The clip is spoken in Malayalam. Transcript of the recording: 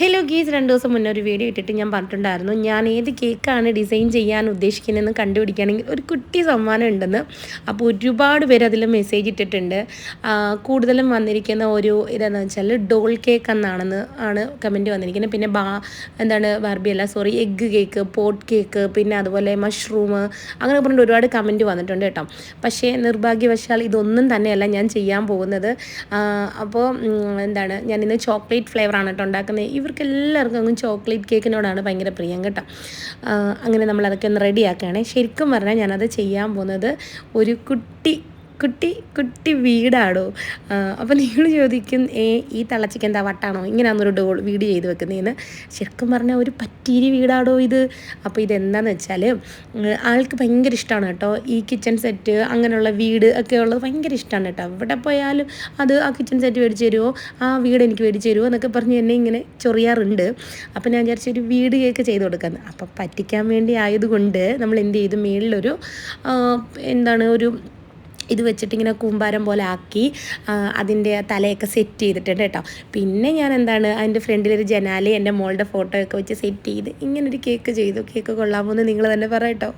ഹലോ ഗീസ് രണ്ട് ദിവസം മുന്നേ ഒരു വീഡിയോ ഇട്ടിട്ട് ഞാൻ പറഞ്ഞിട്ടുണ്ടായിരുന്നു ഞാൻ ഏത് കേക്കാണ് ഡിസൈൻ ചെയ്യാൻ ഉദ്ദേശിക്കുന്നതെന്ന് കണ്ടുപിടിക്കുകയാണെങ്കിൽ ഒരു കുട്ടി സമ്മാനം ഉണ്ടെന്ന്. അപ്പോൾ ഒരുപാട് പേര് അതിൽ മെസ്സേജ് ഇട്ടിട്ടുണ്ട്. കൂടുതലും വന്നിരിക്കുന്ന ഒരു ഇതെന്ന് വെച്ചാൽ ഡോൾ കേക്ക് എന്നാണെന്ന് ആണ് കമന്റ് വന്നിരിക്കുന്നത്. പിന്നെ ബാ എന്താണ് ബാർബി അല്ല sorry egg cake pot cake പിന്നെ അതുപോലെ മഷ്റൂം അങ്ങനെ പറഞ്ഞിട്ട് ഒരുപാട് കമന്റ് വന്നിട്ടുണ്ട് കേട്ടോ. പക്ഷേ നിർഭാഗ്യവശാൽ ഇതൊന്നും തന്നെയല്ല ഞാൻ ചെയ്യാൻ പോകുന്നത്. അപ്പോൾ എന്താണ് ഞാനിന്ന് ചോക്ലേറ്റ് ഫ്ലേവറാണ് കേട്ടോ ഉണ്ടാക്കുന്നത്. ഇവർക്ക് എല്ലാവർക്കും അങ്ങ് ചോക്ലേറ്റ് കേക്കിനോടാണ് ഭയങ്കര പ്രിയം കേട്ടോ. അങ്ങനെ നമ്മൾ അതൊക്കെ ഒന്ന് റെഡിയാക്കുകയാണെ ശരിക്കും പറഞ്ഞാൽ ഞാനത് ചെയ്യാൻ പോകുന്നത് ഒരു കുട്ടി കുട്ടി കുട്ടി വീടാടോ? അപ്പോൾ നിങ്ങൾ ചോദിക്കും ഏ ഈ തള്ളച്ചിക്ക് എന്താ വട്ടാണോ? ഇങ്ങനെയാണെന്നൊരു ഡോൾ വീട് ചെയ്ത് വെക്കുന്നതെന്ന് ശരിക്കും പറഞ്ഞാൽ ഒരു പറ്റീരി വീടാടോ ഇത്? അപ്പോൾ ഇതെന്താണെന്ന് വെച്ചാൽ ആൾക്ക് ഭയങ്കര ഇഷ്ടമാണ് കേട്ടോ. ഈ കിച്ചൺ സെറ്റ് അങ്ങനെയുള്ള വീട് ഒക്കെ ഉള്ളത് ഭയങ്കര ഇഷ്ടമാണ് കേട്ടോ. എവിടെ പോയാലും അത് ആ കിച്ചൺ സെറ്റ് മേടിച്ച് തരുമോ ആ വീട് എനിക്ക് മേടിച്ച് തരുമോ എന്നൊക്കെ പറഞ്ഞ് എന്നെ ഇങ്ങനെ ചൊറിയാറുണ്ട്. അപ്പോൾ ഞാൻ വിചാരിച്ചു ഒരു വീട് കേക്ക് ചെയ്ത് കൊടുക്കുന്നത് അപ്പോൾ പറ്റിക്കാൻ വേണ്ടി ആയതുകൊണ്ട് നമ്മൾ എന്ത് ചെയ്തു? മേളിലൊരു എന്താണ് ഒരു ഇത് വെച്ചിട്ട് ഇങ്ങനെ കൂമ്പാരം പോലെ ആക്കി അതിന്റെ തലയൊക്കെ സെറ്റ് ചെയ്തിട്ടുണ്ട് കേട്ടോ. പിന്നെ ഞാൻ എന്താണ് അതിന്റെ ഫ്രണ്ടിലൊരു ജനാലി എന്റെ മോളുടെ ഫോട്ടോ ഒക്കെ വെച്ച് സെറ്റ് ചെയ്ത് ഇങ്ങനൊരു കേക്ക് ചെയ്തു. കേക്ക് കൊള്ളാമോ എന്ന് നിങ്ങൾ തന്നെ പറയാം കേട്ടോ.